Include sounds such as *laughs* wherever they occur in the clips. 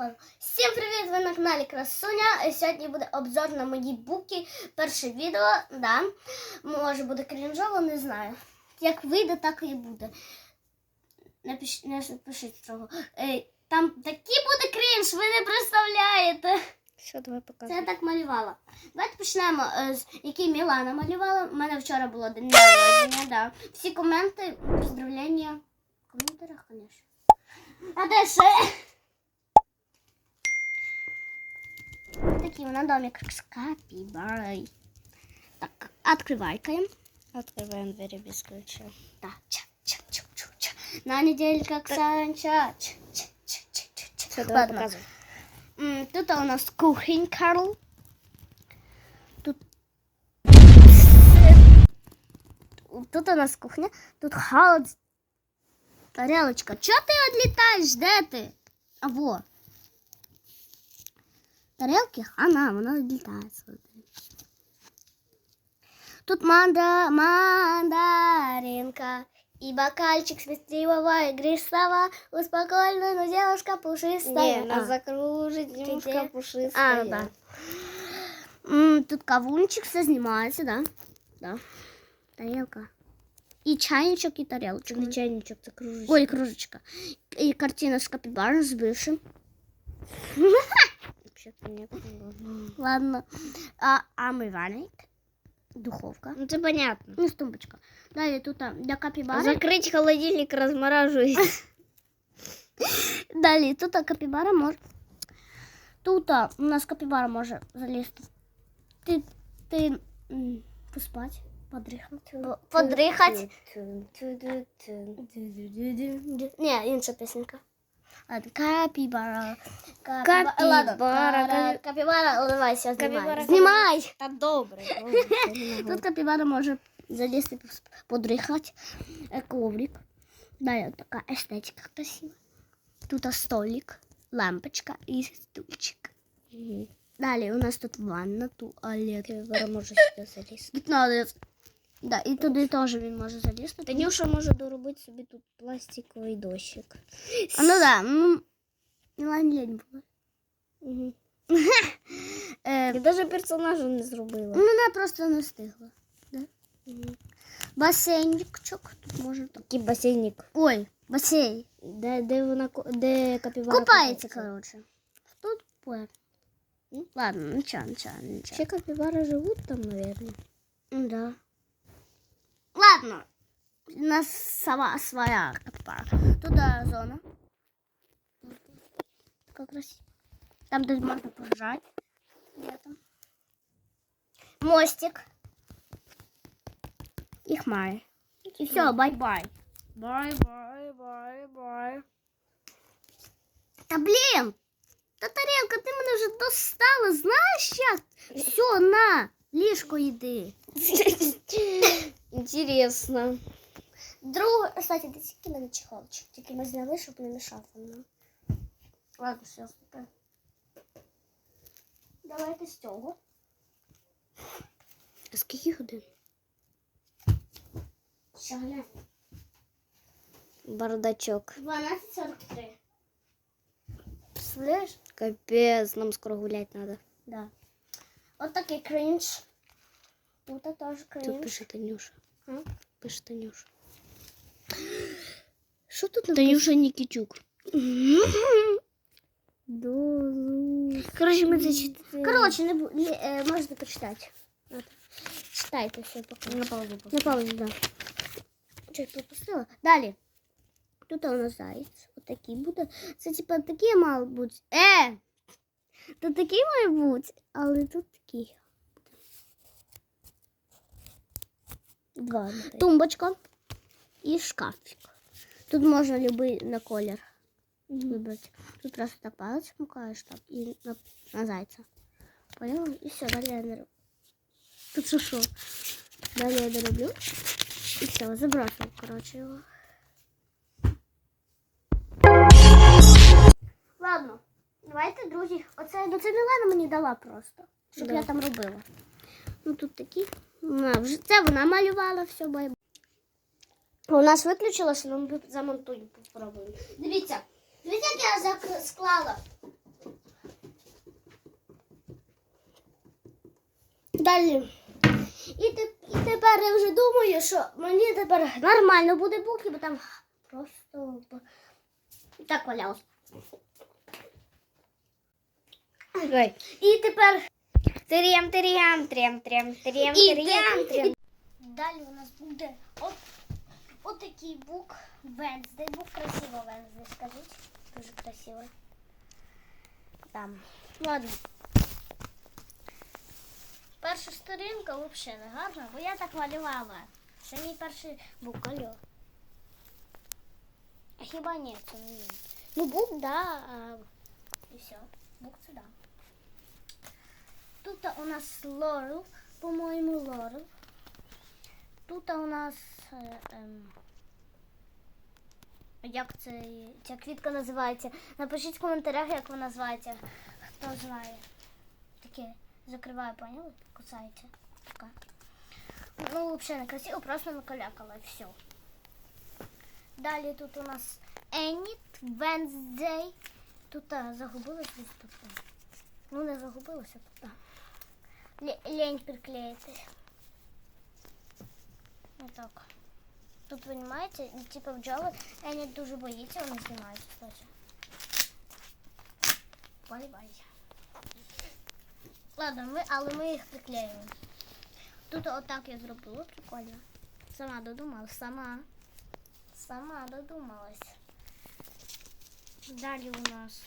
Ладно. Всім привіт! Ви на каналі Красуня. І Сьогодні буде обзор на мої буки. Перше відео, да. Може буде крінжово, не знаю. Як вийде, так і буде. Напиш... Не пишіть цього. Ей, там такий буде крінж, ви не представляєте. Що давай Це я так малювала. Давайте почнемо е, з який Мілана малювала. У мене вчора було день народження, да. Всі коменти, поздравлення. В коментарях, звісно. А де ще? Такий вона домик з капібарой. Так, відкривайкаємо. Открываем двери без ключа. Так, ча, ча, ча, ча, ча. На неделька как санча. Ча, ча, ча, ча, ча, ча. Все, давай Ладно. показывай. М, Тут у нас кухонь Карл. Тут... Тут у нас кухня. Тут холод. Тарелочка. Чё ты отлетаешь? Де ти? А во. Тарелки? Хана, вона відлітає. смотри. Тут манда, мандаринка. И бокальчик светливого игристого. Успокоена, но девушка пушистая. Не, нас А. закружит Ты немножко где? пушистая. А, да. М, Тут кавунчик все знімається, да? Да. Тарелка. І чайничок, і тарелочка. Не чайничок, це кружечка. Ой, кружечка. І картина з капібаром з бившим. Вообще-то нет. *laughs* Ладно. А, омивальник. Духовка. Ну, це понятно. Ну, тумбочка. Далі тут а, для капібари. Закрыть холодильник, размораживать. *laughs* Далі тут а, капібара може. Тут а, у нас капібара може залізти. Ти, ти м, поспати, подрихати. Подрихати. Ні, інша пісенька. Ладно, Капібара. Капібара, Ладно, капі- Капібара, уливайся, знімай. Капібара, Знімай! Та добре, добре. *laughs* Тут капібара може залізти, пос- подрихати. Е, Коврик. Далі така естетика красива. Тут а, столик, лампочка і стульчик. Мгм. Далі у нас тут ванна, туалет. Капібара може сюди залізти. Тут надо... Да, і туди теж він може залізти. Танюша може доробити собі тут пластиковий дощик. А, ну да, ну, лань лень була. Угу. *laughs* Е, І навіть персонажа не зробила. ну, вона просто не встигла. Мгм. Басейнчик тут може так. Такий басейник. Ой, басейн. Де, де вона ко- де капібара Купається, коротше. Тут поє. Ладно, нічого, нічого, нічого. Ще капібари живуть там, наверное. Да. Ладно. У нас сама своя капара. Туда зона. Така красиво. Там, де можна пожать. Летом. Мостик. І хмари. І все, бай-бай. Бай-бай-бай-бай. Та блін! Та тарелка, ти мене вже достала, знаєш як? *laughs* Все, на, ліжко йди. *laughs* Интересно. Друг, кстати, ти тільки мене чехолчик, тільки ми зняли, щоб не мішав нам. Ладно, все, супер. Давайте з цього. А скільки годин? Що глянь? Бардачок. 12.43. Представляєш? Капец, нам скоро гулять надо. Да. От такий кринж. Тут теж Тут кринж. пише Танюша. А? Пише Танюша. *gasps* Що тут написано? Танюша Нікітюк. *laughs* Коротше, ми це читаємо. Коротше, не бу... не, е, можете почитати. От. Читайте все поки. на паузу. На паузу, да. Чуть пропустила. Далі. Тут у нас заєць. Отакий буде. Це типа такі мали бути. Е! Тут такі має бути, але тут такі. Два. Тумбочка і шкафчик. Тут можна любий на колір вибрати. Тут просто так палець макаєш так і на, на зайця. Поняла? І все, далі я не роблю. Тут що що? Далі я дороблю. І все, забросив, коротше, його. Ладно, давайте, друзі. Оце, ну це Мілана мені дала просто. Щоб Да. я там робила. Ну тут такі. Вже це вона малювала все байбу. У нас виключилося, але ми замонтуємо, попробуємо. Дивіться, дивіться, як я склала. Далі. І тепер я вже думаю, що мені тепер нормально буде буки, бо там просто так валялось. І тепер Трем, трем, трем, трем, І трем, трем. Далі у нас буде от, от такий бук Венздей. Бук красиво Венздей, скажіть. Дуже красиво. Там. Ладно. Перша сторінка взагалі не гарна, бо я так малювала. Це мій перший бук, алло. А хіба ні, це не він. Ну бук, да, а... і все. Бук це да. Тут у нас Лорел, по-моєму, Лорел. Тут у нас. Е, ем, як це, ця квітка називається? Напишіть в коментарях, як вона називається. Хто знає. Таке закриваю, поняли? Кусається. Така. Ну, взагалі не красиво, просто накалякала і все. Далі тут у нас Еніт, Wednesday. Тут загубилась десь тут. Ну, не загубилася тут. Лень приклеїти. Отак. Тут, понимаете, типа бджоли, Ені дуже боїться, вони знімають, кстати. Бай-бай. Ладно, ми, але ми їх приклеїмо. Тут отак я зробила, прикольно. Сама додумалась, сама. Сама додумалась. Далі у нас.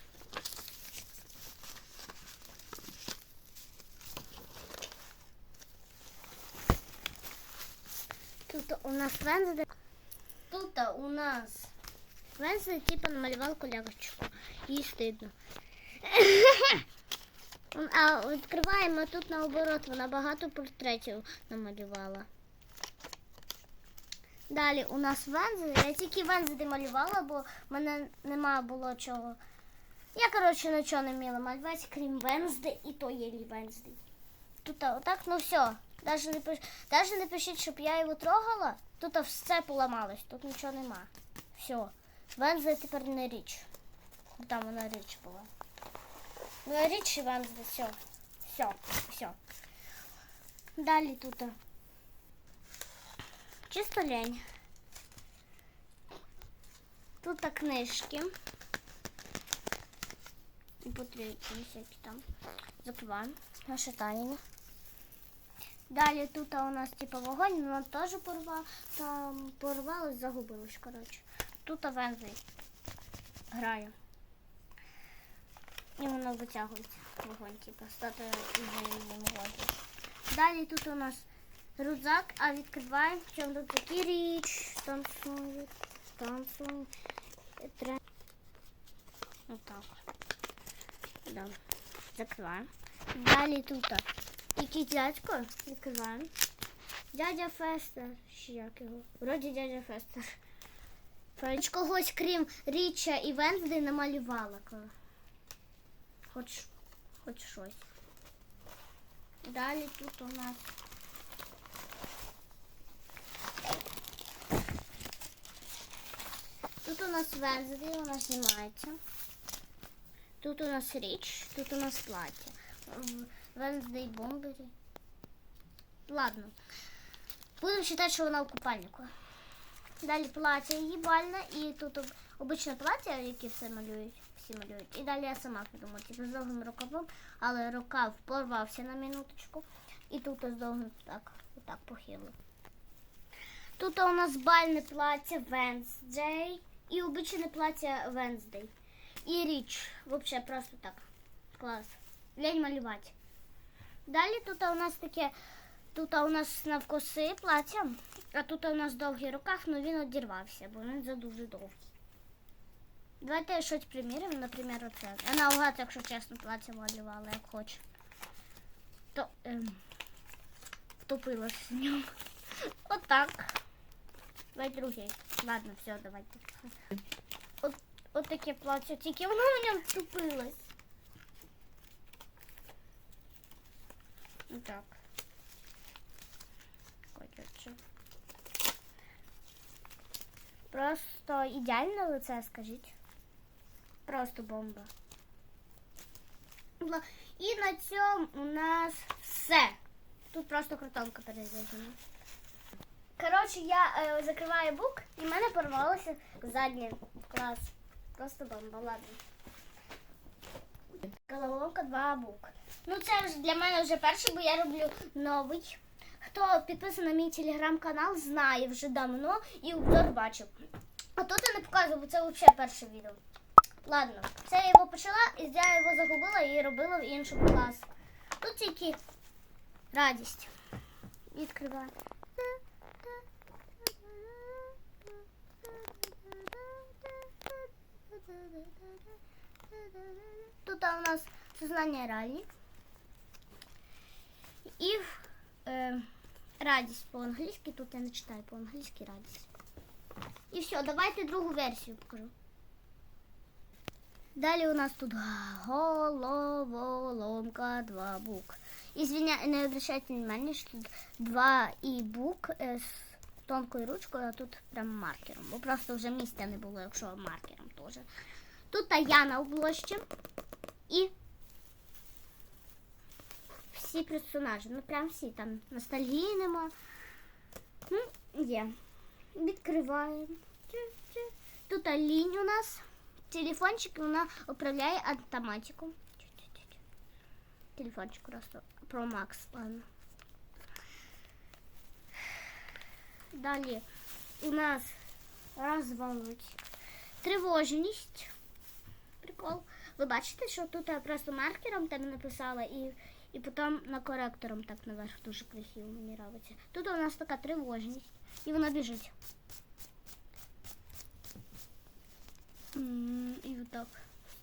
Тут у нас Вензде. Тут у нас Вензде типа намалював колягочку. Їй стидно. *laughs* А відкриваємо тут наоборот, вона багато портретів намалювала. Далі у нас Вензи. Я тільки Вензи малювала, бо в мене нема було чого. Я, коротше, нічого не вміла малювати, крім Вензди, і то єлі Вензди. Тут отак, ну все. Даже не. Даже не щоб я його трогала. Тут все поламалось, тут нічого нема. Все. Вензди тепер не річ. Там вона річ була. Ну, річ і Вензди, все. Все, все. Далі тут. а, Чисто лень. Тут а, книжки. І потрібні всякі там. Закриваємо. Наше Таніна. Далі тут у нас типу вогонь, вона теж порвала, там порвалась, загубилась, коротше. Тут а, Вензей грає. І воно витягується вогонь, типу, стати вже не можна. Далі тут у нас рюкзак, а відкриваємо, в тут такі річ, танцюють, танцюють, тре... Отак. Да. Закриваємо. Далі тут а, якийсь дядько, відкриваємо. Дядя Фестер, чи як його? Вроді дядя Фестер. Хоч когось, крім Річа і Венсди, намалювала. Хоч, хоч щось. Далі тут у нас. Тут у нас Венсди, вона знімається. Тут у нас річ, тут у нас плаття. Венсдей бомбері. Ладно. Будемо вважати, що вона в купальнику. Далі плаття її бальне і тут обичне плаття, яке все малюють, всі малюють. І далі я сама придумала, типу з довгим рукавом, але рукав порвався на минуточку. І тут з довгим так, отак похило. Тут у нас бальне плаття Wednesday і обичне плаття Wednesday. І річ. Взагалі просто так. Клас. Лень малювати. Далі тут у нас таке, тут у нас навкоси плаття, а тут у нас довгий рукав, але він одірвався, бо він за дуже довгий. Давайте щось приміряємо, наприклад, оце. Я наугад, якщо чесно, плаття малювала, як хочу. То ем, втопилась в ньому. Отак. Давай другий. Ладно, все, давайте. От, от таке плаття, тільки воно в ньому втопилось. Так. Коротше. Просто ідеальне лице, скажіть. Просто бомба. І на цьому у нас все. Тут просто картонка перерізана. Коротше, я е, закриваю бук і в мене порвалося заднє. Клас. Просто бомба, ладно. Головоломка 2 бук. Ну це ж для мене вже перший, бо я роблю новий. Хто підписаний на мій телеграм-канал, знає вже давно і обзор бачив. А тут я не показую, бо це взагалі перше відео. Ладно, це я його почала, і я його загубила і робила в іншому класі. Тут тільки радість. Відкриваю. Тут у нас сознання реальні. І е, радість по-англійськи. Тут я не читаю по-англійськи радість. І все, давайте другу версію покажу. Далі у нас тут головоломка 2 бук. Извиня, не обращайте внимания, що тут два і бук е, з тонкою ручкою, а тут прям маркером. Бо просто вже місця не було, якщо маркером теж. Тут та я на і всі персонажі. Ну прям всі там ностальгії нема. Ну, є. Відкриваємо. Тут лінь у нас. Телефончик вона управляє автоматиком. Телефончик просто Pro Max, ладно. Далі у нас розвалить тривожність. Прикол. Ви бачите, що тут я просто маркером так написала і, і потім на коректором так наверх дуже красиво мені подобається. Тут у нас така тривожність. І вона біжить. І отак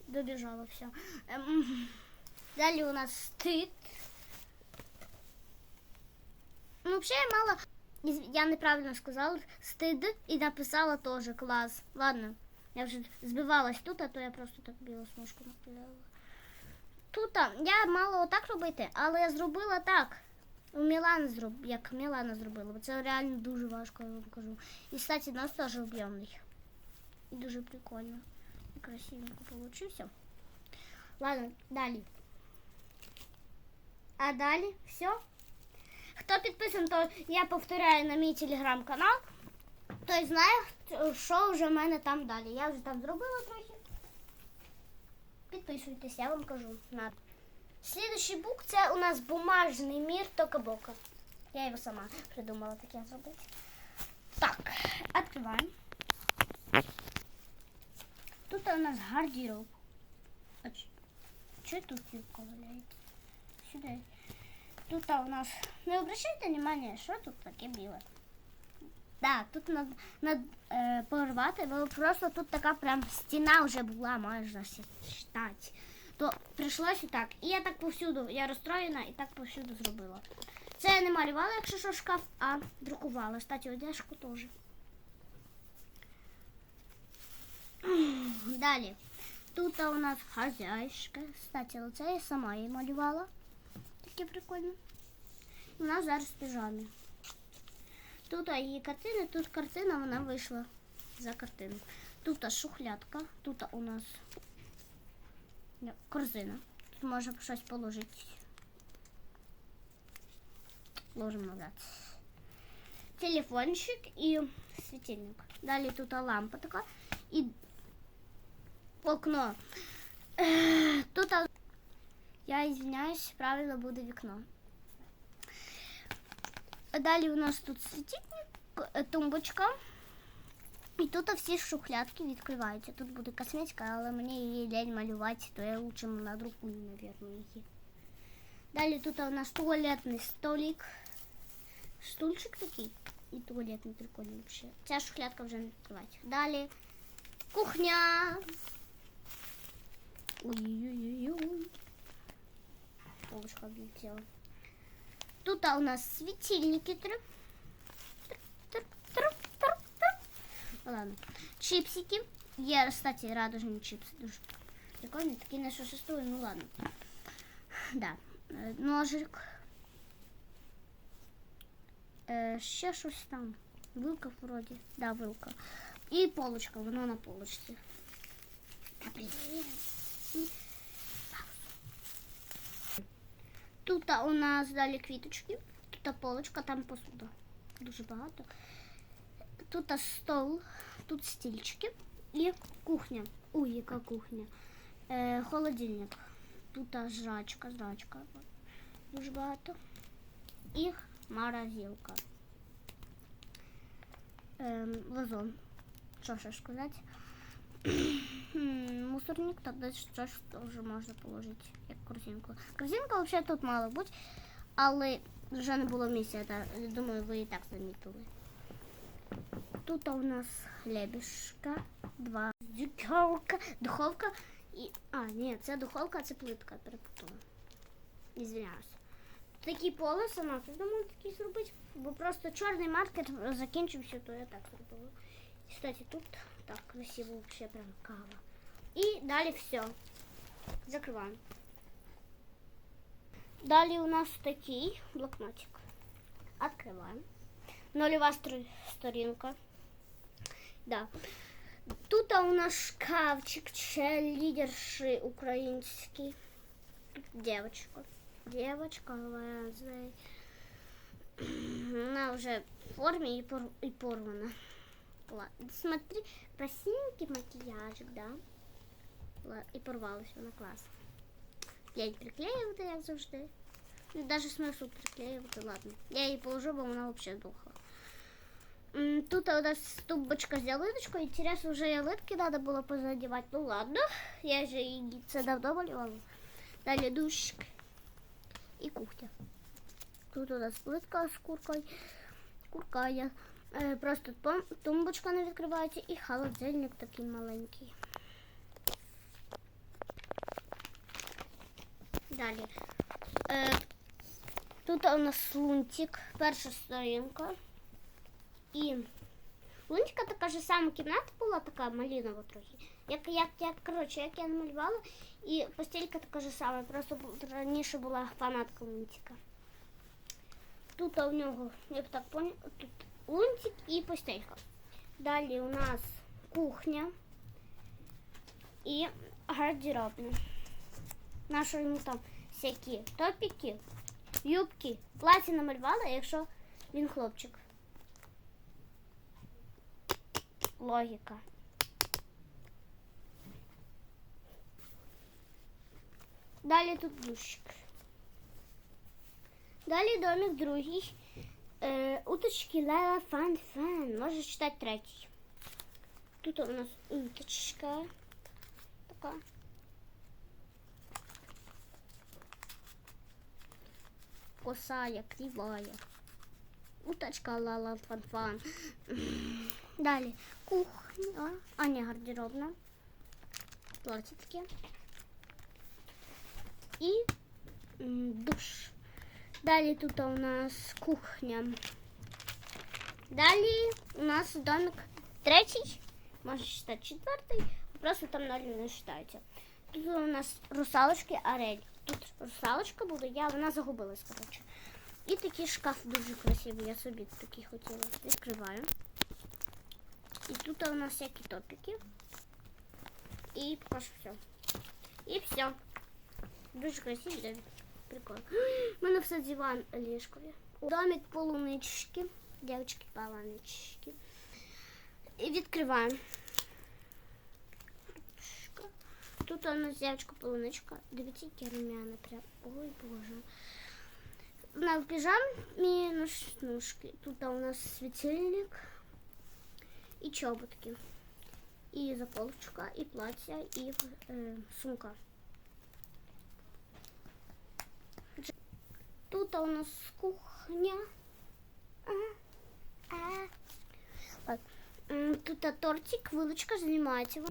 добіжала все. Ем, Далі у нас стид. Ну, взагалі я мало. Я неправильно сказала стид і написала теж клас. Ладно, я вже збивалась тут, а то я просто так білу смужку напиляла. Тут я мала отак робити, але я зробила так. У Мілани зроб... як Мілана зробила, бо це реально дуже важко, я вам кажу. І, кстати, нас теж об'ємний. І дуже прикольно. І красивенько получився. Ладно, далі. А далі все. Хто підписаний, то я повторяю на мій телеграм-канал. Той знає, що вже в мене там далі. Я вже там зробила трохи. Підписуйтесь, я вам кажу. На. Слідуючий бук це у нас бумажний мір Тока-Бока. Я його сама придумала таке зробити. Так, відкриваємо. Тут у нас гардероб. А ч- Що тут юбка валяється? Сюди. Тут у нас. Не обращайте внимание, що тут таке біле. Да, тут над, над е, порвати, бо просто тут така прям стіна вже була, можна считати. То прийшлося так. І я так повсюду, я розстроєна і так повсюду зробила. Це я не малювала, якщо що шкаф, а друкувала. Кстати, одяжку теж. Далі. Тут у нас хазяйська. Кстати, оце я сама її малювала. Таке прикольно. Вона зараз в піжамі. Тут її картина, тут картина, вона вийшла за картину. Тут шухлядка, тут у нас не, корзина. Тут можна щось положити. Ложимо назад. Телефончик і світильник. Далі тут лампа така і окно. Ех, Тут а, я извиняюсь, правильно буде вікно. Далі у нас тут світильник, е, тумбочка. І тут всі шухлядки відкриваються. Тут буде косметика, але мені її лень малювати, то я лучше надрукую, мабуть, її. Далі тут у нас туалетний столик. Стульчик такий. І туалетний прикольний взагалі. Ця шухлядка вже не відкривається. Далі кухня. Ой-ой-ой. Полочка облетела. Тут у нас светильники. Трып, трып, трып, трып, трып. Ладно. Чипсики. Є, кстати, радужні чипси. Дуже прикольні. Такі не существують, ну ладно. Да. Е, Ножик. Е, ще щось там. Вилка вроді. Да, вилка. І полочка, воно на полочці. А, блін. Тут у нас далі квіточки. Тут полочка, там посуда. Дуже багато. Тут стол, тут стільчики і кухня. Ой, яка кухня. Е, холодильник. Тут жрачка, жрачка. Дуже багато. І морозилка. Ем, вазон. Що ще сказати? Хм, Мусорник, десь щось теж можна положити, як корзинку. Корзинка взагалі тут мала бути, але вже не було місця, та, думаю, ви і так замітили. Тут у нас хлібішка, два духовка, духовка і. А, ні, це духовка, а це плитка, перепутала. Ізвиняюсь. Такі полоси нас думаю такі зробити, бо просто чорний маркер закінчився, то я так зробила. І, Кстати, тут так красиво вообще прям кава. І далі все. Закриваємо. Далі у нас такий блокнотик. Открываем. Нульова стр- сторінка. Да. Тут у нас шкафчик, лідерши український. Тут девочка. Девочка, *clears throat* Wednesday. Вона вже в формі і, пор- і порвана. Ладно, смотри, красивенький макияжик, да? І порвалась вона клас. Клей приклеювати, як завжди. Ну, Даже смисл приклеювати, ладно. Я її положу, бо вона взагалі дохла. Тут у нас тумбочка з ялиночкою. Інтересно, вже ялинки треба було позадівати. Ну ладно, я же це давно малювала. Далі душик і кухня. Тут у нас плитка з куркою. Курка є. Е, Просто тумбочка не відкривається і холодильник такий маленький. Далі. Е, тут у нас лунтик, перша сторінка. І лунтика така ж сама кімната була, така малінова трохи. Як, як, як, коротше, як я намалювала. І постілька така ж сама, просто раніше була фанатка лунтика. Тут у нього, я б так поняла, тут лунтик і постелька. Далі у нас кухня і гардеробна. Наша йому там всякі топіки, юбки, плаття намалювала, якщо він хлопчик. Логіка. Далі тут душик. Далі домик другий. Е, уточки Лайла Фан Фан. Можеш читати третій. Тут у нас уточка. Така. Косая, кривая. Уточка Лала Фан Фан. Далі кухня. А, не гардеробна. Платье І душ. Далі тут у нас кухня. Далі у нас домик третій, може читати четвертий, просто там ноль не вважається. Тут у нас русалочки Арель. Тут русалочка буде, я вона загубилась, коротше. І такий шкаф дуже красивий, я собі такий хотіла. Відкриваю. І тут у нас всякі топіки. І поки що все. І все. Дуже красивий. Прикольно. У *gasps* мене все диван ліжкові. Домик полунички. Дівчатки полунички. І відкриваємо. Тут нас дівчинка полуничка. Дивіться, які румяна прям. Ой, боже. На в піжамі ножки. Тут у нас світильник і чоботки. І заколочка, і плаття, і е, сумка. Тут у нас кухня. Ага. А. Так. М, Тут а, тортик, вилочка знімається.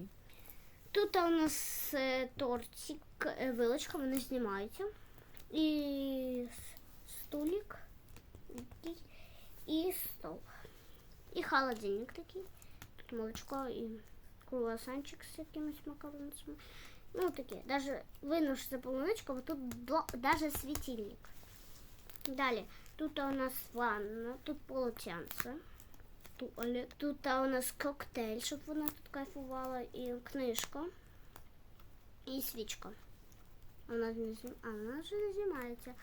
Тут у нас е, тортик, е, вилочка, вони знімаються. І с- столик такий, і стол. І холодильник такий. Тут молочко і круасанчик з якимось макаронцями. Ну таке. Даже видно, що це полуничка, бо тут до- даже світильник. Далі, тут у нас ванна, тут полотенце, туалет. Тут у нас коктейль, щоб вона тут кайфувала, і книжка, і свічка. Вона не знім... А, вона вже не знімається.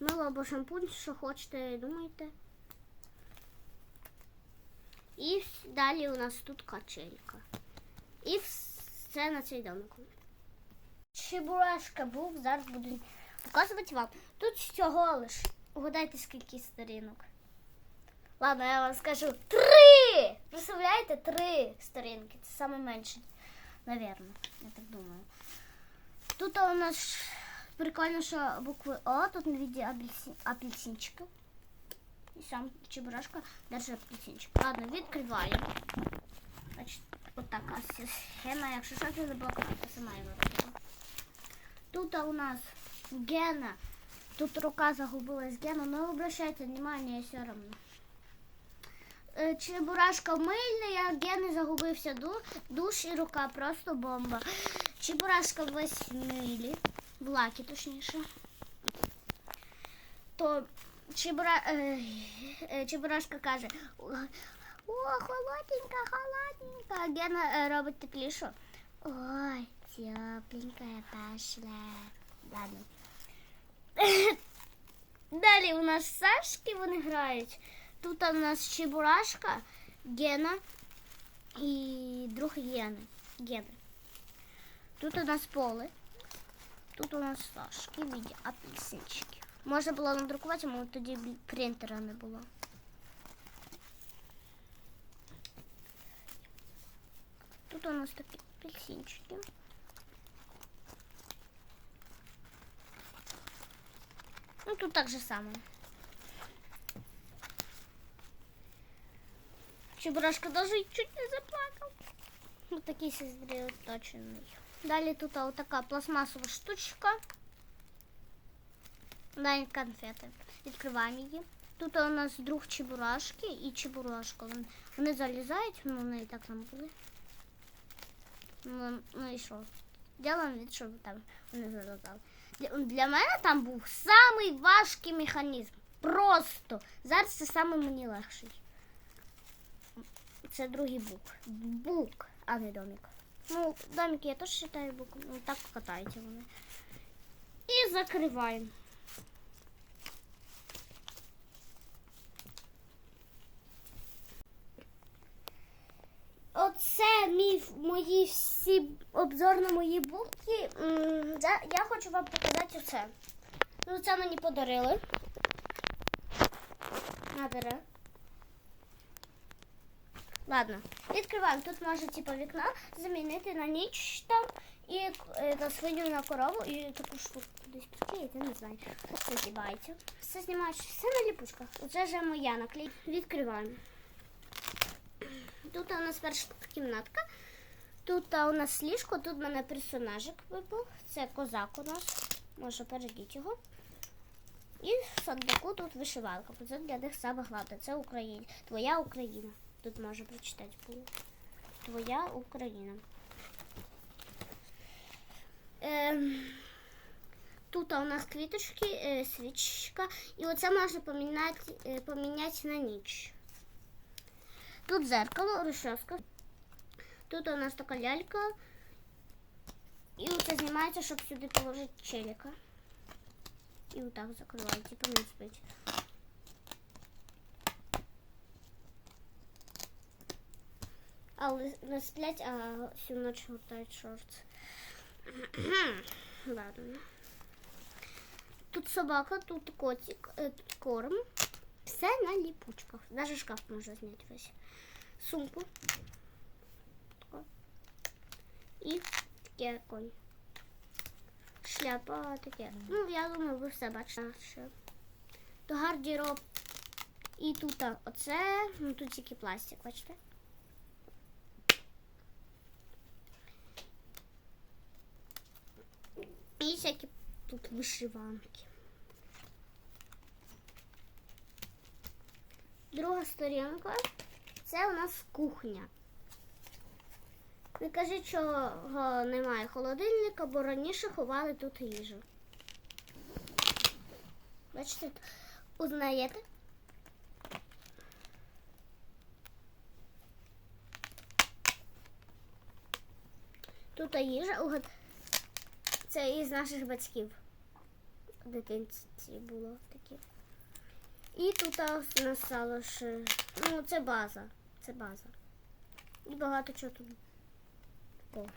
Мило або шампунь, що хочете, думайте. І далі у нас тут качелька. І все на цей домик. Чебурашка був, зараз буду показувати вам. Тут всього лиш. Угадайте, скільки сторінок. Ладно, я вам скажу. Три! Представляєте, три сторінки. Це саме менше, навірно, я так думаю. Тут у нас прикольно, що букви О, тут на віді апельсин, апельсинчика. І сам чебурашка держить апельсинчик. Ладно, відкриваємо. Значить, от така схема, якщо що, забула казати, сама його робила. Тут у нас Гена. Тут рука загубилась Гена, но обращайте внимание, все равно. Е, Чебурашка мильний, а Гени загубився душ і рука просто бомба. Чебурашка в милі, в лакі точніше. То Чебура, е, е, Чебурашка каже: О, холодненька, холодненька. А Гена робить теплішу. Ой, тепленькая пошла. Ладно. Далі у нас Сашки вони грають. Тут у нас Чебурашка, Гена і друг Гени. Гени. Тут у нас поле. Тут у нас Сашки в віді апельсинчики. Можна було надрукувати, але тоді принтера не було. Тут у нас такі апельсинчики. Ну, тут так же самое. Чебурашка даже чуть не заплакал. Вот такие сосредоточенные. Далее тут вот такая пластмассовая штучка. Далі конфети. Відкриваємо її. Тут у нас друг Чебурашки і Чебурашка. Вони, вони залізають, ну вони і так там були. Ну, ну і що? Ділаємо від, щоб там вони залізали. Для, мене там був самий важкий механізм. Просто. Зараз це саме мені легший. Це другий бук. Бук, а не домик. Ну, домик я теж вважаю буком. Ну, так катаються вони. І закриваємо. Оце мій мої всі обзор на мої букви. Я хочу вам показати оце. Ну, це мені подарили. Набере. Ладно, відкриваємо. Тут можна типу вікна замінити на ніч там і е, на свиню на корову і таку штуку кудись приклеїти, не знаю. Знімається. Все знімається, все на ліпучках. Оце вже моя наклей. Відкриваємо. Тут у нас перша кімнатка. Тут у нас ліжко, тут в мене персонажик випав. Це козак у нас. Може перейдіть його. І в садбаку тут вишивалка. Це для них саме головне. Це Україна. Твоя Україна. Тут може прочитати було. Твоя Україна. Ем, тут у нас квіточки, е, свічка. І оце можна поміняти, е, поміняти на ніч. Тут зеркало, розчоска. Тут у нас така лялька. І оце знімається, щоб сюди положити челіка. І отак закривають, типу не спить. Але не сплять, а всю ночь гуртають шорти. *clears throat* Ладно. Тут собака, тут котик, е, тут корм. Все на ліпучках. Даже шкаф можна зняти весь. Сумку. І таке конь. Шляпа таке. Ну, я думаю, ви все бачите. То гардероб. І тут оце, ну тут тільки пластик, бачите? І всякі тут вишиванки. Друга сторінка це у нас кухня. Не кажіть, чого немає холодильника, бо раніше ховали тут їжу. Бачите, узнаєте? Тут їжа, це із наших батьків. в дитинстві було таке. І тут у нас ще. Ну, це база. Це база. І багато чого тут. Такого.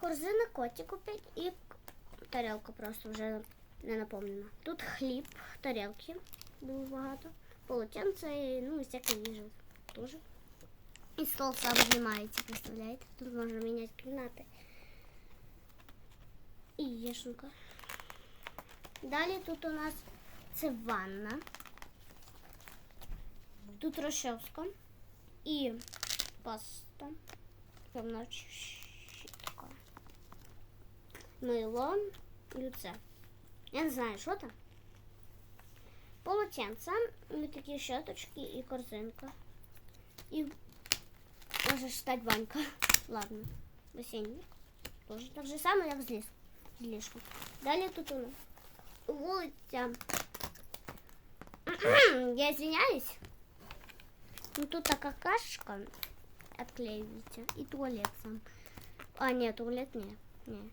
Корзина котик купить і тарелка просто вже не наповнена. Тут хліб, тарелки дуже багато. Полотенце і ну, всяка їжа теж. І стол сам знімається, представляєте? Тут можна міняти кімнати. І яшенка. Далі тут у нас це ванна. Тут розчоска і паста. Певно, щітка. Мило і це. Я не знаю, що там. Полотенце, і такі щоточки і корзинка. І може стати банька. *laughs* Ладно, басейник. Тоже так же само, як з лісу. З ліжком. Далі тут у нас вулиця. *clears throat* Я извиняюсь. Ну тут така кашка отклеиваете. И туалет сам. А, нет, туалет не. Не.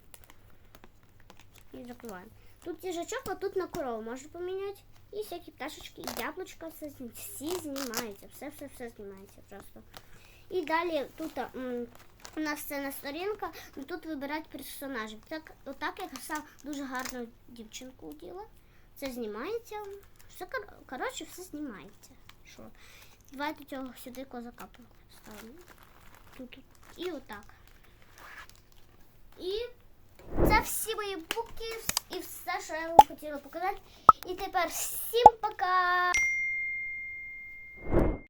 И закрываем. Тут їжачок, а тут на корову можна поміняти. І всякі пташечки, і яблучка, все, зні- всі знімаються, все, все, все знімається просто. І далі тут м, у нас це сторінка, і тут вибирають персонажів. Так, отак я сам дуже гарну дівчинку діла. Це знімається. Все, кор- коротше, все знімається. Що? Давайте цього сюди козака поставимо. Тут. І отак. І це всі мої буки і все, що я вам хотіла показати. І тепер всім пока!